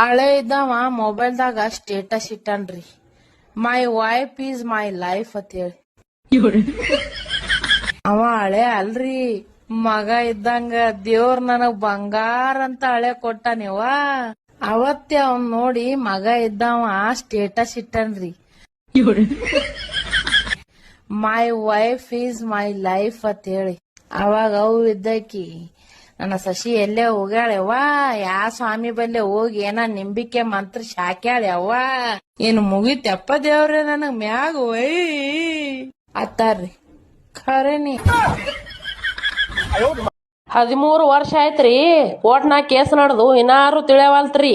ಹಳೆ ಇದ್ದವ ಮೊಬೈಲ್ದಾಗ status ಇಟ್ಟನ್ರಿ. My wife is my life ಅಂತ ಹೇಳಿ ಅವ ಹಳೆ ಅಲ್ರಿ. ಮಗ ಇದ್ದಂಗ ದೇವ್ರ ನನಗ್ ಬಂಗಾರ ಅಂತ ಹಳೆ ಕೊಟ್ಟಾನಿವ ಅವತ್ತೆ ಅವ್ನ್ ನೋಡಿ ಮಗ ಇದ್ದವ status ಇಟ್ಟನ್ರಿ. My wife is my life ಅಂತ ಹೇಳಿ ಅವಾಗ ಅವು ಇದ್ದಕಿ ನನ್ನ ಸಸಿ ಎಲ್ಲೇ ಹೋಗ್ಯಾಳೆವ್ವ ಯಾ ಸ್ವಾಮಿ ಬಲ್ಲೆ ಹೋಗಿ ಏನ ನಿಂಬಿಕೆ ಮಂತ್ರ ಶಾಕ್ಯಾಳೆ ಅವ್ವ ಏನ್ ಮುಗಿತಪ್ಪ ದೇವ್ರೆ ನನಗ್ ಮ್ಯಾಗ ಒಯ್. ಅತ್ತಾರ್ರಿ ಖರೇನಿ ಹದಿಮೂರು ವರ್ಷ ಆಯ್ತ್ರಿ, ಕೋರ್ಟ್ನಾಗ ಕೇಸ್ ನಡೆದು, ಇನ್ನಾರು ತಿಳಿಯವಲ್ತ್ರಿ.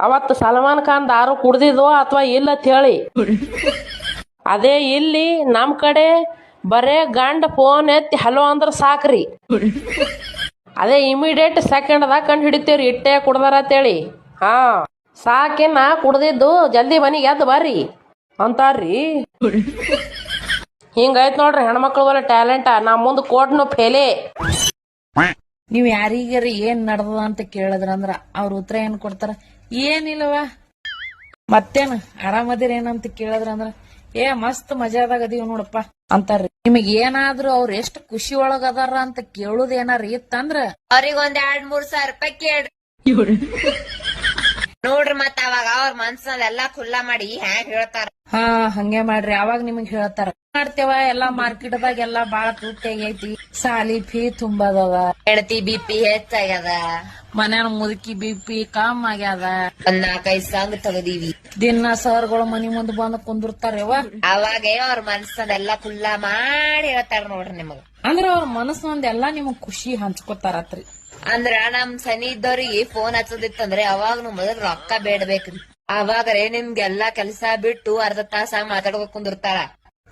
ಅವತ್ತು ಸಲ್ಮಾನ್ ಖಾನ್ ದಾರು ಕುಡ್ದಿದ್ವೋ ಅಥವಾ ಇಲ್ಲ ಅಂತ ಹೇಳಿ. ಅದೇ ಇಲ್ಲಿ ನಮ್ ಕಡೆ ಬರೇ ಗಂಡ ಫೋನ್ ಎತ್ತಿ, ಹಲೋ ಅಂದ್ರ ಸಾಕ್ರಿ. ಅದೇ ಇಮಿಡಿಯೇಟ್ ಸೆಕೆಂಡ್ದಾಗ ಕಂಡು ಹಿಡಿತೇವ್ರಿ, ಇಟ್ಟೆ ಕುಡ್ದಾರ ಅಂತೇಳಿ. ಹಾ ಸಾಕಿನ ಕುಡ್ದಿದ್ದು, ಜಲ್ದಿ ಮನಿಗೆ ಎದ್ದು ಬರ್ರಿ. ಅಂತಾರ್ರಿ. ಹಿಂಗೈತ್ ನೋಡ್ರಿ, ಹೆಣ್ಮಕ್ಳು ಬಲ್ಲ ಟ್ಯಾಲೆಂಟ, ನಾ ಮುಂದ್ ಕೋಟ್ನು ಫೇಲೆ. ನೀವ್ ಯಾರಿಗಾರ ಏನ್ ನಡ್ದದ ಅಂತ ಕೇಳಿದ್ರಂದ್ರ ಅವ್ರ ಉತ್ತರ ಏನ್ ಕೊಡ್ತಾರ? ಏನಿಲ್ಲವಾ ಮತ್ತೇನು, ಆರಾಮದಿರೇನಂತ ಕೇಳಿದ್ರಂದ್ರ ಏ ಮಸ್ತ್ ಮಜಾದಾಗ ಅದೀವ್ ನೋಡಪ್ಪ. ಅಂತಾರ್ರಿ. ನಿಮಗ್ ಏನಾದ್ರು ಅವ್ರ ಎಷ್ಟ್ ಖುಷಿ ಒಳಗ ಅದಾರ ಅಂತ ಕೇಳುದ ಏನಾರ ಇತ್ತಂದ್ರ? ಅವ್ರಿಗ ಒಂದ್ ಎರಡ್ ಮೂರ್ ಸಾವಿರ ರೂಪಾಯಿ ಕೇಳ್ರಿ. ನೋಡ್ರಿ ಮತ್ತ ಅವಾಗ ಅವ್ರ ಮನ್ಸಲ್ಲಿ ಎಲ್ಲಾ ಖುಲ್ಲಾ ಮಾಡಿ ಹ್ಯಾಂಗ್ ಹೇಳ್ತಾರ? ಹಾ ಹಂಗೆ ಮಾಡ್ರಿ. ಅವಾಗ ನಿಮಗ್ ಹೇಳ್ತಾರ. ಮಾಡ್ತೇವ? ಎಲ್ಲಾ ಮಾರ್ಕೆಟ್ ದಾಗ ಎಲ್ಲಾ ಬಾಳ ತೂಟಿ ಆಗೈತಿ ಸಾಲಿ ಫೀ ತುಂಬದವ ಹೆಂಡತಿ ಬಿ ಪಿ ಹೆಚ್ಚಾಗ್ಯದ. ಮನ್ಯಾನ ಮುದುಕಿ ಬಿ ಪಿ ಕಾಮ್ ಆಗ್ಯಾದ ಒಂದ್ ನಾಲ್ಕೈದ್ ಸಂಗ್ ತಗದೀವಿ. ದಿನ ಸರ್ಗಳು ಮನಿ ಮುಂದ್ ಬಂದ್ ಕುಂದಿರ್ತಾರವ ಅವಾಗ ಅವ್ರ ಮನಸ್ಸನ್ನೆಲ್ಲ ಖುಲ್ಲಾ ಮಾಡಿ ಹೇಳ್ತಾರ ನೋಡ್ರಿ ನಿಮಗ. ಅಂದ್ರ ಅವ್ರ ಮನಸ್ಸಿನೊಂದ್ ಎಲ್ಲಾ ನಿಮಗ್ ಖುಷಿ ಹಂಚ್ಕೊತಾರತ್ರಿ. ಅಂದ್ರ ನಮ್ ಸನಿ ಇದ್ದವ್ರಿಗೆ ಫೋನ್ ಹಚ್ಚದಿತ್ತಂದ್ರೆ ಅವಾಗ ನಮ್ ಮೊದಲ್ ರೊಕ್ಕ ಬೇಡಬೇಕ್ರಿ. ಅವಾಗ್ರೆ ನಿಮ್ಗೆಲ್ಲಾ ಕೆಲ್ಸ ಬಿಟ್ಟು ಅರ್ಧ ತಾಸ ಮಾತಾಡ್ಕೊಂಡ್ ಕುಂದಿರ್ತಾರ.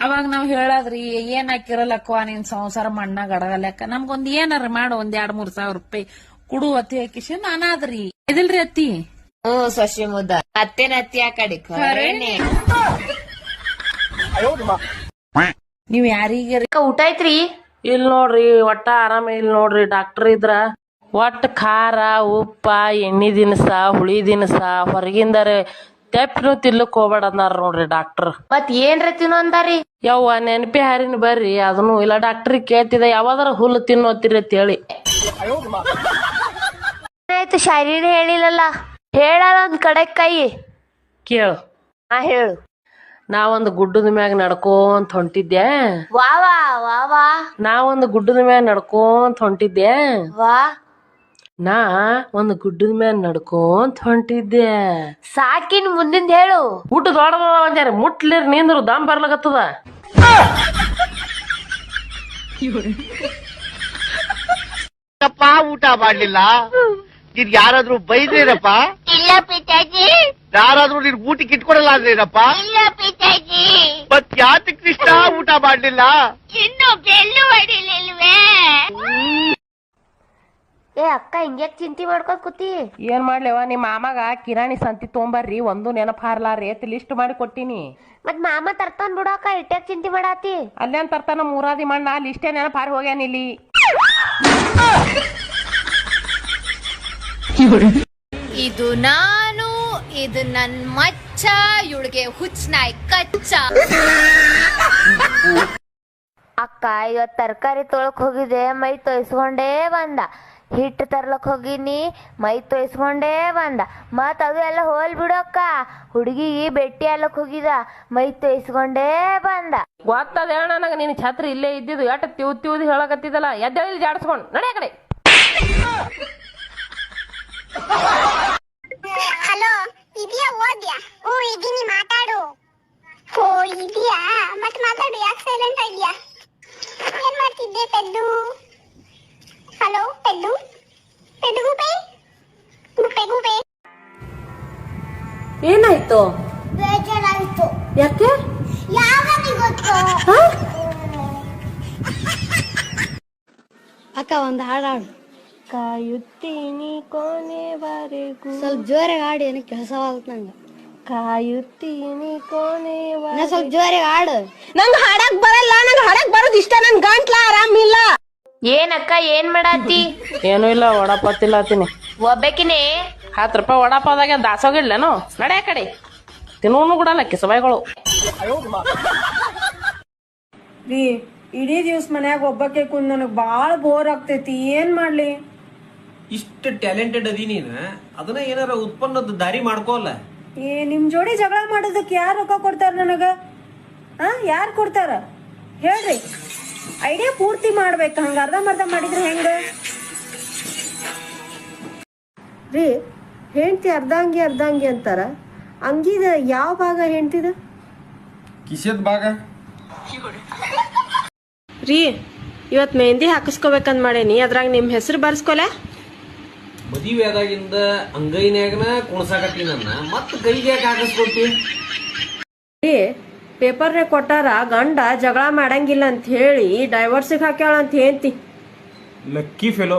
ಅವಾಗ ನಾವ್ ಹೇಳದ್ರಿ ಏನ್ ಹಾಕಿರಲ್ಲಕ್ಕ ನಿನ್ ಸಂಸಾರ ಮಣ್ಣಾಗ ಅಡಗಲ್ಯಾಕ? ನಮ್ಗೊಂದ್ ಏನಾರ ಮಾಡು ಒಂದ್ ಎರಡ್ ಮೂರ್ ಸಾವಿರ ರೂಪಾಯಿ. ಕುಡು ಅತಿ ಹಾಕಿಸಿ ನಾನಾದ್ರಿ ಇದಿಲ್ರಿ ಅತ್ತಿ? ಹ್ಮ್ ಸೊಸಿ ಮುದ್ದ. ಅತ್ತೇನ ಅತ್ತಿ ಆ ಕಡೆ? ಖರೇನೆ. ನೀವ್ ಯಾರಿಗ ಊಟ ಐತ್ರಿ ಇಲ್ ನೋಡ್ರಿ ಒಟ್ಟ ಆರಾಮ ಇಲ್ ನೋಡ್ರಿ ಡಾಕ್ಟರ್ ಇದ್ರ. ಒಟ್ಟ ಖಾರ ಉಪ್ಪ ಎಣ್ಣಿ ದಿನಸ ಹುಳಿ ದಿನಸ ಹೊರಗಿಂದರ ತೆಪ್ಪನು ತಿನ್ಲಕ್ ಹೋಗ್ಬೇಡ ಅಂದಾರ ನೋಡ್ರಿ ಡಾಕ್ಟರ್ ಮತ್ ಏನ್ರ ತಿನ್ನು ಅಂದಾರಿ? ಯವ್ವ ನೆನಪಿ ಹಾರಿನ ಬರ್ರಿ ಅದನ್ನು ಇಲ್ಲ ಡಾಕ್ಟರ್ ಕೇಳ್ತಿದ ಯಾವಾದ್ರ ಹುಲ್ಲು ತಿನ್ನೋತಿರಿ ಅಂತ ಹೇಳಿ ಆಯ್ತು ಶಾರೀನ ಹೇಳಿಲ್ಲಲ್ಲ. ಹೇಳಲ್ಲ ಒಂದ್ ಕಡೆ ಕೈ. ಕೇಳು. ಹಾ ಹೇಳು. ನಾ ಒಂದು ಗುಡ್ಡದ ಮ್ಯಾಗ ನಡ್ಕೋಂತ ಹೊಂಟಿದ್ದೆ ವಾ ವಾ ವಾ ವಾ. ನಾ ಒಂದು ಗುಡ್ಡದ ಮ್ಯಾಗ ನಡ್ಕೋಂತ ಹೊಂಟಿದ್ದೆ ವಾ. ನಾ ಒಂದು ಗುಡ್ಡದ ಮ್ಯಾಗ ನಡ್ಕೋಂತ ಹೊಂಟಿದ್ದೆ ಸಾಕಿನ್ ಮುಂದಿಂದ ಹೇಳು. ಊಟ ದೊಡ್ಡದ ಅಂತಾರೆ ಮುಟ್ಲಿರ್ ನಿಂದ್ರು ದಮ್ ಬರ್ಲಾಗತ್ತದ ಊಟ ಮಾಡ್ಲಿಲ್ಲ? ನೀನ್ ಯಾರಾದ್ರೂ ಬೈದ್ರೇನಪ್ಪ? ಇಲ್ಲ ಪಿತಾಜಿ. ಯಾರಾದ್ರೂ ನೀನ್ ಊಟಕ್ಕೆ ಇಟ್ಕೊಡಲ್ಲ ಅಂದ್ರೇನಪ್ಪ? ಇಲ್ಲ ಪಿತಾಜಿ. ಮತ್ ಯಾತಿ ಕೃಷ್ಣ ಊಟ ಮಾಡ್ಲಿಲ್ಲ? ಇನ್ನು ಬೆಲ್ಲು ಹೊಡಿಲಿಲ್ವೇ? ಏ ಅಕ್ಕ ಹಿಂಗ್ಯಾಕ್ ಚಿಂತಿ ಮಾಡ್ಕೊಂಡ್ ಕೂತಿ? ಏನ್ ಮಾಡ್ಲೇವ ನಿಮ್ಮ ಮಾಮಾಗ ಕಿರಾಣಿ ಸಂತಿ ತೊಂಬರ್ರಿ ಒಂದು ನೆನಪ ಹಾರ್ಲಾರಿ ಅತಿ ಲಿಸ್ಟ್ ಮಾಡಿ ಕೊಟ್ಟಿನಿ. ಮತ್ ಮಾಮ ತರ್ತಾನ್ ಬಿಡಕ್ಕ ಇಟ್ಯಾಕ್ ಚಿಂತಿ ಮಾಡಾತಿ. ಅಲ್ಲೇನ್ ತರ್ತಾನ ಮೂರಾದಿ ಮಣ್ಣ ಲಿಸ್ಟೇ ನೆನಪ ಹಾರಿ ಹೋಗ್ಯಾನ ಇಲ್ಲಿ. ಇದು ನಾನು ಇದು ನನ್ ಮಚ್ಚ ಇವಳಿಗೆ ಹುಚ್ಚನಾಯ್ ಕಚ್ಚ. ಅಕ್ಕ ಇವತ್ ತರಕಾರಿ ತೊಳಕ್ ಹೋಗಿದ್ದೆ ಮೈ ತೊಯ್ಸ್ಕೊಂಡೇ ಬಂದ. ಹಿಟ್ಟು ತರ್ಲಕ್ ಹೋಗಿನಿ ಮೈ ತೊಯ್ಸ್ಕೊಂಡೇ ಬಂದ. ಮತ್ ಅದು ಎಲ್ಲ ಹೋಲ್ ಬಿಡಕ್ಕ ಹುಡುಗಿ ಹುಡುಗಿಗೆ ಭೇಟಿ ಅಲ್ಲಕ್ ಹೋಗಿದ ಮೈ ತೊಯ್ಸ್ಕೊಂಡೇ ಬಂದ. ಗೊತ್ತದ ಹೇಳ ನನಗ ನಿನ್ ಛತ್ರಿ ಇಲ್ಲೇ ಇದ್ದಿದ್ದು ಎಟ್ ತಿವ್ ತಿವ್ದು ಹೇಳಕತ್ತಿದಲ್ಲ ಎದ್ದೇಳಿ ಜಾಡ್ಸ್ಕೊಂಡ್ ನಡೆ ಕಡೆ. ಹಲೋ ಇದೆಯಾ ಓದ್ಯಾ? ಓ ಇದೀನಿ ಮಾತಾಡು. ಓ ಇದೆಯಾ? ಮತ್ ಮಾತಾಡು ಯಾಕೆ ಸೈಲೆಂಟ್ ಆಗಿದ್ಯಾ ಏನ್ ಮಾಡ್ತಿದ್ದೆ ಪೆದ್ದು? ಹಲೋ ಪೆದ್ದು? ಪೆದ್ದು ಗುಬೆ ಗುಬೆ ಗುಬೆ ಏನಾಯ್ತು? ಬೇಜಾರಾಯ್ತು. ಯಾಕೆ? ಯಾವಾಗ ಗೊತ್ತು. ಅಕ್ಕ ಒಂದು ಹಾಡು ಹಾಡು. ಕಾಯುತ್ತೀನಿ ಕೊನೆವರೆಗೂ. ಸ್ವಲ್ಪ ಜೋರಾಗಿ ಹಾಡು ಏನಕ್ಕೆ ಕೆಲಸವಾಗುತ್ತೆ ನಂಗೆ. ಕಾಯುತ್ತೀನಿ ಕೊನೆವರೆಗೂ. ಸ್ವಲ್ಪ ಜೋರಾಗಿ ಹಾಡು. ನಂಗೆ ಹಾಡಕ್ ಬರಲ್ಲ ನಂಗೆ ಹಾಡಕ್ ಬರೋದು ಇಷ್ಟ ನನ್ ಗಂಟ್ಲ ಆರಾಮಿಲ್ಲ ಏನಕ್ಕ ಏನ್ ಮಾಡಾತಿ ಏನೂ ಇಲ್ಲ ಒಡಪತ್ತಿಲ್ಲತ್ತೀನಿ ಒಬ್ಬಕಿನೇ? ಹತ್ತು ರೂಪಾಯಿ ವಡಾಪಾವ್ದಾಗೆ ದಾಸೋಗಿಡ್ಲೇನು? ನಡೆ ಆ ಕಡೆ. ತಿನ್ನೋನು ಕೊಡಲ್ಲ ಕಿಸಬಾಯಿಗಳು. ರೀ ಇಡೀ ದಿವ್ಸ ಮನ್ಯಾಗ ಒಬ್ಬಕ್ಕೆ ಕುಂದ್ ನನಗ್ ಬಾಳ ಬೋರ್ ಆಗ್ತೈತಿ. ಏನ್ ಮಾಡ್ಲಿ? ಇಷ್ಟು ಟ್ಯಾಲೆಂಟೆಡ್ ಅದಿ ನೀನು ಅದನ್ನ ಏನಾರ ಉತ್ಪನ್ನದ ದಾರಿ ಮಾಡ್ಕೋಲ್ಲ? ಏ ನಿಮ್ ಜೋಡಿ ಜಗಳ ಮಾಡೋದಕ್ಕೆ ಯಾರು ರೊಕ್ಕ ಕೊಡ್ತಾರ ನನಗ? ಆ ಯಾರು ಕೊಡ್ತಾರ? ಹೇಳ್ರಿ. ಐಡಿಯಾ ಪೂರ್ತಿ ಮಾಡ್ಬೇಕು ಹಂಗ ಮರ್ಧ ಮಾಡಿದ್ರೆ ಹೆಂಗ? ರೀ ಹೆಂಡತಿ ಅರ್ಧಂಗಿ ಅರ್ಧಂಗಿ ಅಂತಾರ. ಅಂಗಿದ ಯಾವ ಭಾಗ ಹೆಂಡ್ತಿದ? ಕಿಶದ್ ಭಾಗ. ರೀ ಇವತ್ ಮೆಹಂದಿ ಹಾಕಿಸ್ಕೋಬೇಕಂದ್ ಮಾಡೇನಿ ಅದ್ರಾಗ ನಿಮ್ ಹೆಸರು ಬರ್ಸ್ಕೊಲೆ? ಮದುವೆ ಆದಾಗಿಂದ ಅಂಗೈನ್ಯಾಗನ ಕುಣಸಾಕತ್ತಿ ನನ್ನ. ಮತ್ತೆ ಕೈಗೆ ಯಾಕೆ ಹಾಕಿಸ್ಕೊಡ್ತಿ ಪೇಪರ್ ಪೇಪರ್ನೇ ಕೊಟ್ಟಾರ ಗಂಡ ಜಗಳ ಮಾಡಂಗಿಲ್ಲ ಅಂತ ಹೇಳಿ ಡೈವರ್ಸಿಗೆ ಹಾಕ್ಯಾಳ ಅಂತ ಹೇಳ್ತಿ. Lucky fellow